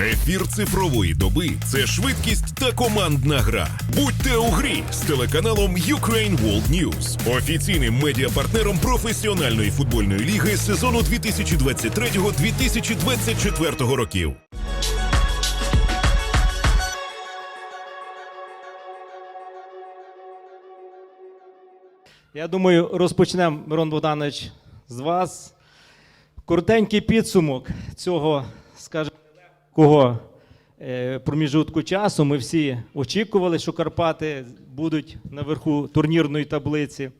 Ефір цифрової доби це швидкість та командна гра. Будьте у грі з телеканалом Ukraine World News, офіційним медіапартнером професіональної футбольної ліги сезону 2023-2024 років. Я думаю, розпочнемо, Мирон Богданович, з вас. Коротенький підсумок цього, кого проміжутку часу. Ми всі очікували, що Карпати будуть наверху турнірної таблиці.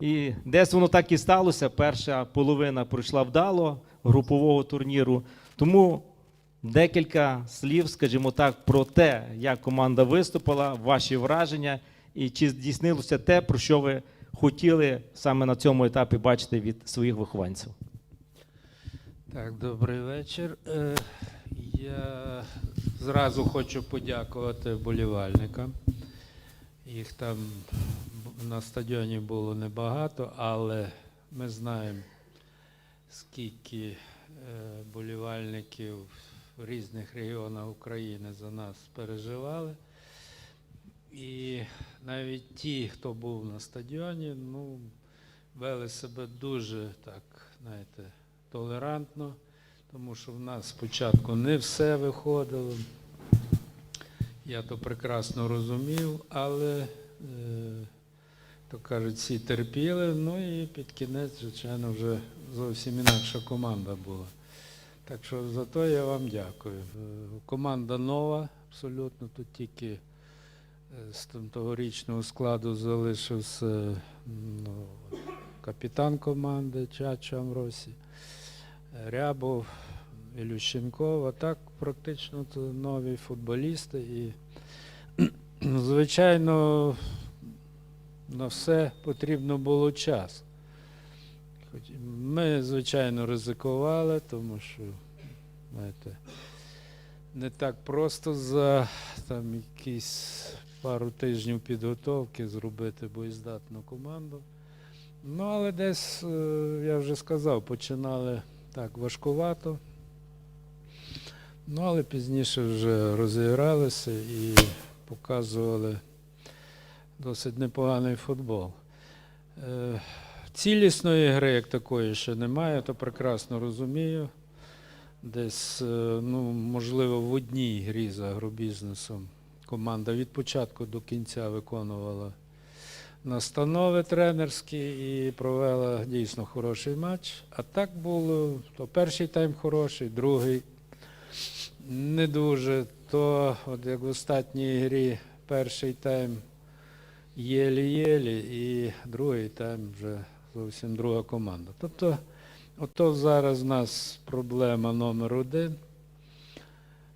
І десь воно так і сталося. Перша половина пройшла вдало групового турніру. Тому декілька слів, скажімо так, про те, як команда виступила, ваші враження, і чи здійснилося те, про що ви хотіли саме на цьому етапі бачити від своїх вихованців. Так, добрий вечір. Я зразу хочу подякувати вболівальникам. Їх там на стадіоні було небагато, але ми знаємо, скільки е, болівальників в різних регіонах України за нас переживали. І навіть ті, хто був на стадіоні, ну, вели себе дуже так, знаєте, толерантно, тому що в нас спочатку не все виходило. Я то прекрасно розумів, але, е, то кажуть, всі терпіли. Ну і під кінець, звичайно, вже зовсім інакша команда була. Так що за то я вам дякую. Е, Команда нова, абсолютно, тут тільки е, з тогорічного складу залишився ну, капітан команди Чачо Амросі. Рябов, Ілющенков, а так практично то нові футболісти. І, звичайно, на все потрібно було час. Ми, звичайно, ризикували, тому що, знаєте, не так просто за там, якісь пару тижнів підготовки зробити боєздатну команду. Ну, але десь, е, я вже сказав, починали так важкувато. Ну, але пізніше вже розігралися і показували досить непоганий футбол. Е, Цілісної гри, як такої, ще немає, то прекрасно розумію. Десь, е, ну, можливо, в одній грі за агробізнесом команда від початку до кінця виконувала настанови тренерські і провела дійсно хороший матч. А так було, то перший тайм хороший, другий не дуже. То, от як в останній грі, перший тайм єлі-єлі, і другий тайм вже зовсім друга команда. Тобто, ото зараз в нас проблема номер один.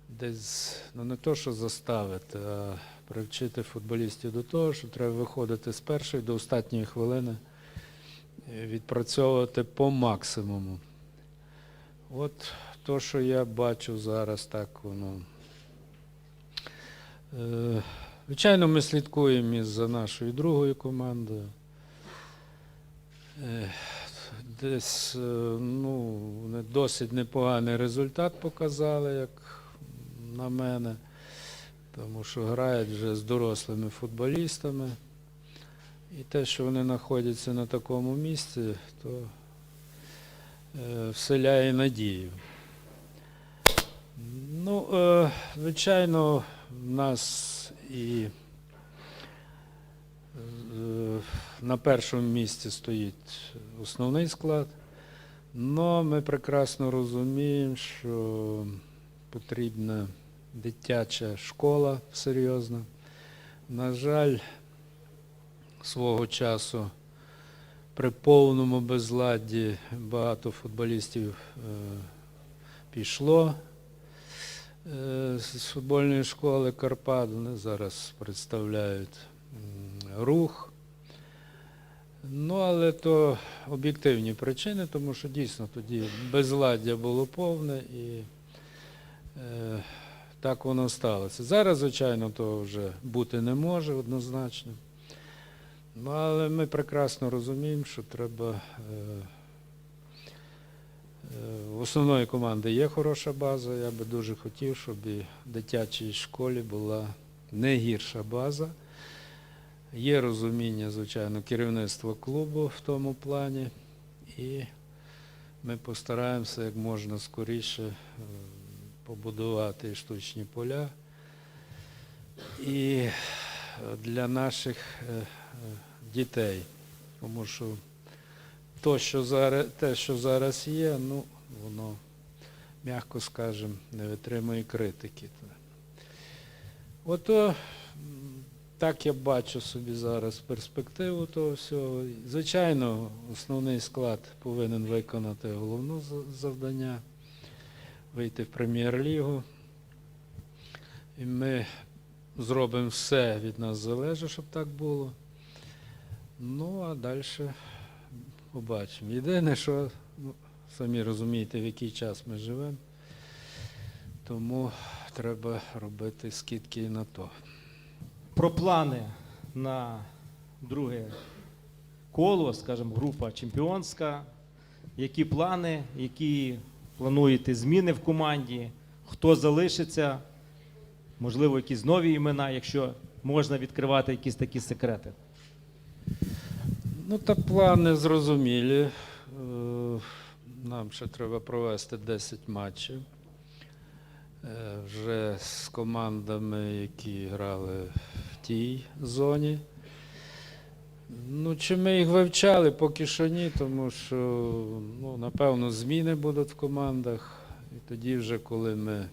Десь, ну не то, що заставити, а привчити футболістів до того, що треба виходити з першої до останньої хвилини, е, відпрацьовувати по максимуму. От то, що я бачу зараз, так воно. Е, Звичайно, ми слідкуємо і за нашою другою командою. Е, Десь ну, досить непоганий результат показали, як на мене, тому що грають вже з дорослими футболістами. І те, що вони знаходяться на такому місці, то е, вселяє надію. Ну, е, звичайно, в нас і е, на першому місці стоїть основний склад. Але ми прекрасно розуміємо, що потрібна дитяча школа серйозна. На жаль, свого часу при повному безладді багато футболістів е, пішло е, з футбольної школи Карпат. Вони зараз представляють рух. Ну, але то об'єктивні причини, тому що дійсно тоді безладдя було повне і е, так воно сталося. Зараз, звичайно, то вже бути не може однозначно. Ну, але ми прекрасно розуміємо, що треба е, В основної команди є хороша база. Я би дуже хотів, щоб і в дитячій школі була не гірша база. Є розуміння, звичайно, керівництва клубу в тому плані. І ми постараємося як можна скоріше е, побудувати штучні поля. І е, для наших е, е, дітей. Тому що то, що зараз, те, що зараз є, ну, воно, м'яко скажемо, не витримує критики. Ото так я бачу собі зараз перспективу того всього. Звичайно, основний склад повинен виконати головне завдання, вийти в прем'єр-лігу. І ми зробимо все від нас залежить, щоб так було. Ну, а далі побачимо. Єдине, що ну, самі розумієте, в який час ми живемо, тому треба робити скидки і на то. Про плани на друге коло, скажімо, група чемпіонська. Які плани, які плануєте зміни в команді, хто залишиться, можливо, якісь нові імена, якщо можна відкривати якісь такі секрети. Ну, та плани зрозумілі. Е, Нам ще треба провести 10 матчів. Е, Вже з командами, які грали в тій зоні. Ну, чи ми їх вивчали, поки що ні, тому що, ну, напевно, зміни будуть в командах. І тоді вже, коли ми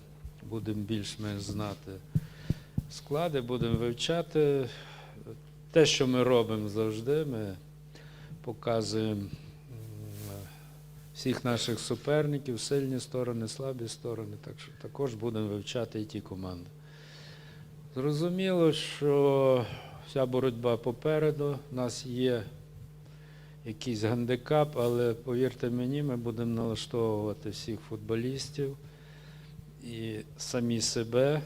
будемо більш-менш знати склади, будемо вивчати. Те, що ми робимо завжди, ми показуємо всіх наших суперників, сильні сторони, слабі сторони, так що також будемо вивчати і ті команди. Зрозуміло, що вся боротьба попереду, у нас є якийсь гандикап, але повірте мені, ми будемо налаштовувати всіх футболістів і самі себе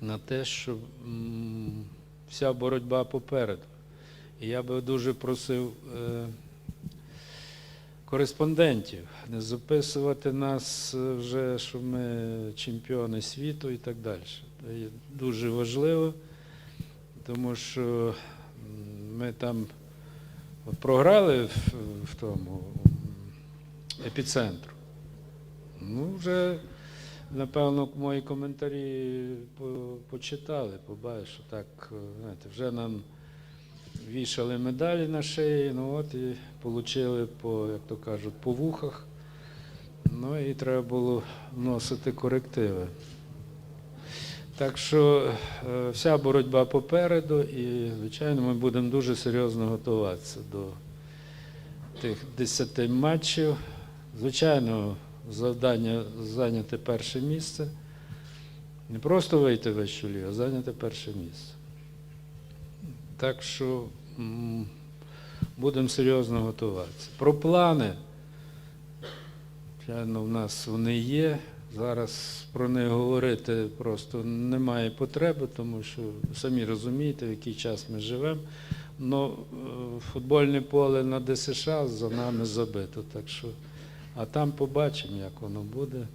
на те, що вся боротьба попереду. І я би дуже просив е, кореспондентів не записувати нас е, вже, що ми чемпіони світу і так далі. Це дуже важливо, тому що ми там програли в, в тому епіцентру. Ну, вже, напевно, мої коментарі по- почитали, побачили, так, знаєте, вже нам вішали медалі на шиї, ну от і отримали по, як то кажуть, по вухах. Ну і треба було вносити корективи. Так що е, вся боротьба попереду, і, звичайно, ми будемо дуже серйозно готуватися до тих 10 матчів. Звичайно, завдання зайняти перше місце. Не просто вийти в вищу лігу, а зайняти перше місце. Так що будемо серйозно готуватися. Про плани, звичайно, в нас вони є. Зараз про них говорити просто немає потреби, тому що самі розумієте, в який час ми живемо. Е, футбольне поле на ДСШ за нами забито. Так що, а там побачимо, як воно буде.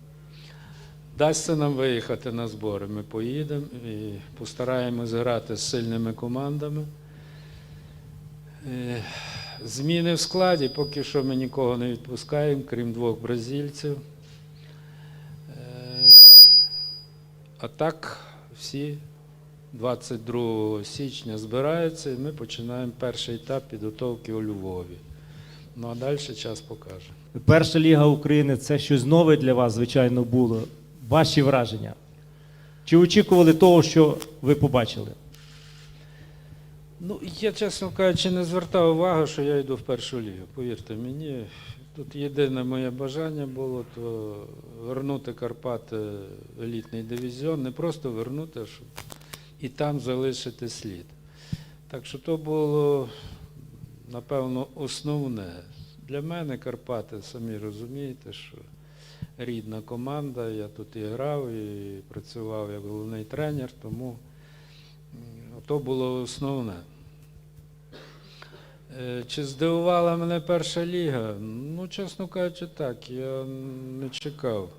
Дасться нам виїхати на збори, ми поїдемо і постараємось грати з сильними командами. Е, Зміни в складі, поки що ми нікого не відпускаємо, крім двох бразильців. А так всі 22 січня збираються і ми починаємо перший етап підготовки у Львові. Ну а далі час покаже. Перша ліга України це щось нове для вас, звичайно, було. Ваші враження? Чи очікували того, що ви побачили? Ну, я, чесно кажучи, не звертав увагу, що я йду в першу лігу. Повірте мені, тут єдине моє бажання було то вернути в елітний дивізіон, не просто вернути, а щоб і там залишити слід. Так що то було, напевно, основне. Для мене Карпати, самі розумієте, що рідна команда, я тут і грав, і працював як головний тренер, тому то було основне. Е, Чи здивувала мене перша ліга? Ну, чесно кажучи, так. Я не чекав,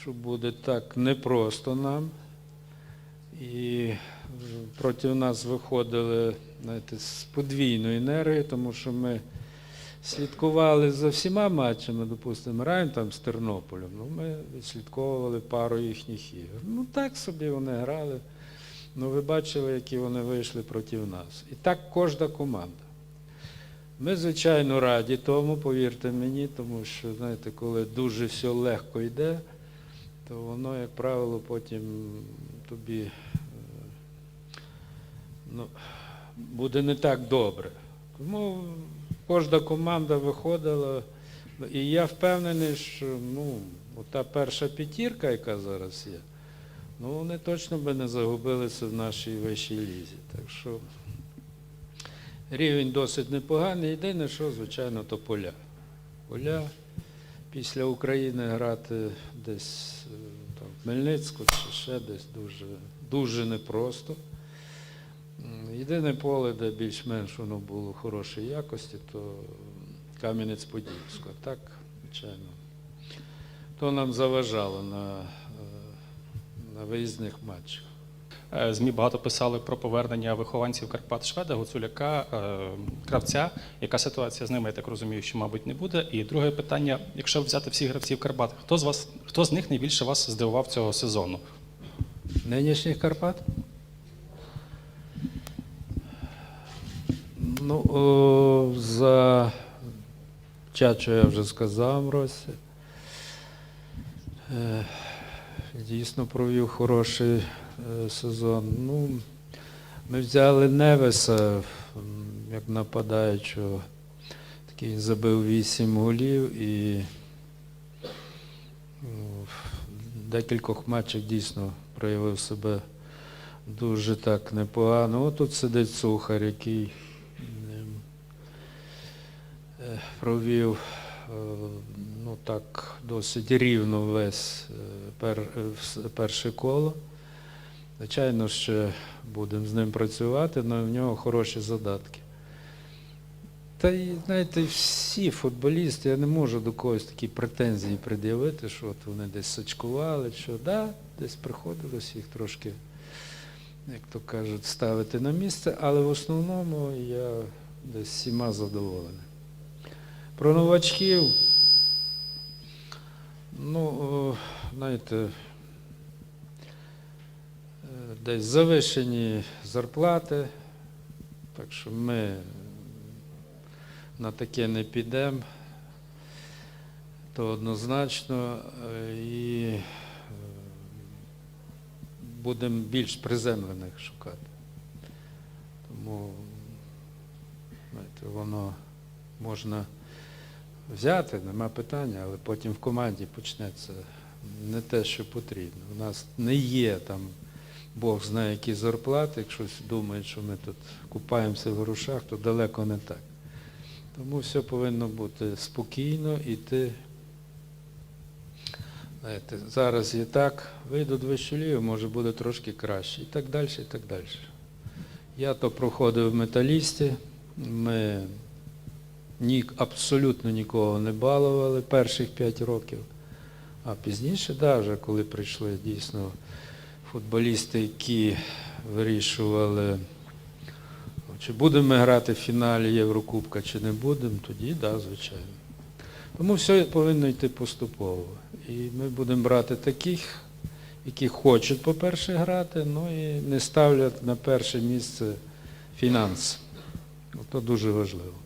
що буде так непросто нам. І проти нас виходили знаєте, з подвійною енергією, тому що ми слідкували за всіма матчами, допустимо, граємо там з Тернополем. Ну, ми відслідковували пару їхніх ігор. Ну так собі вони грали. Ну, ви бачили, які вони вийшли проти нас. І так кожна команда. Ми, звичайно, раді тому, повірте мені, тому що, знаєте, коли дуже все легко йде, то воно, як правило, потім тобі е, ну, буде не так добре. Тому кожна команда виходила, і я впевнений, що ну, та перша п'ятірка, яка зараз є, ну вони точно би не загубилися в нашій вищій лізі. Так що рівень досить непоганий. Єдине, що, звичайно, то поля. Поля після України грати десь е, там, в Хмельницьку чи ще десь дуже, дуже непросто. Єдине поле, де більш-менш воно було хорошої якості, то Кам'янець-Подільську. А Так, звичайно, то нам заважало на, е, на виїзних матчах. Е, ЗМІ багато писали про повернення вихованців Карпат Шведа, Гуцуляка, е, Кравця. Яка ситуація з ними, я так розумію, що, мабуть, не буде. І друге питання: якщо взяти всіх гравців Карпат, хто з вас, хто з них найбільше вас здивував цього сезону? Нинішніх Карпат? Ну, о, за Чачу я вже сказав Росі. Е, Дійсно провів хороший сезон. Ну, ми взяли Невеса як нападаючого. Такий забив 8 голів і ну, в декількох матчах дійсно проявив себе дуже так непогано. От тут сидить Сухар, який е, провів е, ну так досить рівно весь е, пер, е, перше коло. Звичайно, ще будемо з ним працювати, але в нього хороші задатки. Та й знаєте, всі футболісти, я не можу до когось такі претензії пред'явити, що от вони десь сачкували, що да, десь приходилось їх трошки, як то кажуть, ставити на місце, але в основному я десь всіма задоволений. Про новачків, ну, знаєте, десь завишені зарплати, так що ми на таке не підемо, то однозначно е, і е, будемо більш приземлених шукати. Тому знаєте, воно можна взяти, нема питання, але потім в команді почнеться не те, що потрібно. У нас не є там Бог знає, які зарплати, якщо думають, що ми тут купаємося в грошах, то далеко не так. Тому все повинно бути спокійно, іти. Знаєте, зараз є так, вийду до вищолію, може буде трошки краще. І так далі, і так далі. Я то проходив в металісті, ми ні, абсолютно нікого не балували перших 5 років. А пізніше, да, вже коли прийшли дійсно футболісти, які вирішували. Чи будемо ми грати в фіналі Єврокубка, чи не будемо, тоді так, да, звичайно. Тому все повинно йти поступово. І ми будемо брати таких, які хочуть, по-перше, грати, ну і не ставлять на перше місце фінанси. Це дуже важливо.